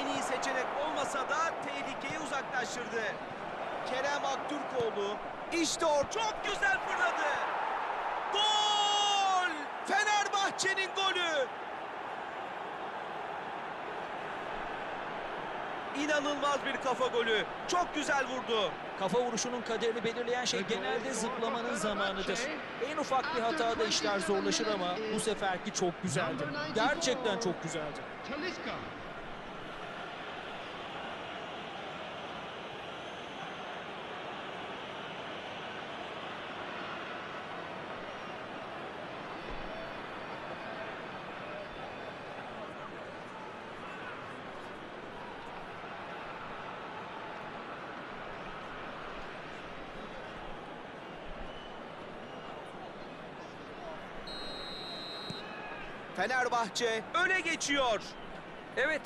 En iyi seçenek olmasa da tehlikeyi uzaklaştırdı. Kerem Aktürkoğlu işte o çok güzel fırladı. Gol! Fenerbahçe'nin golü. İnanılmaz bir kafa golü. Çok güzel vurdu. Kafa vuruşunun kaderini belirleyen şey genelde zıplamanın zamanıdır. En ufak bir hatada işler zorlaşır ama bu seferki çok güzeldi. Gerçekten çok güzeldi. Fenerbahçe öne geçiyor. Evet,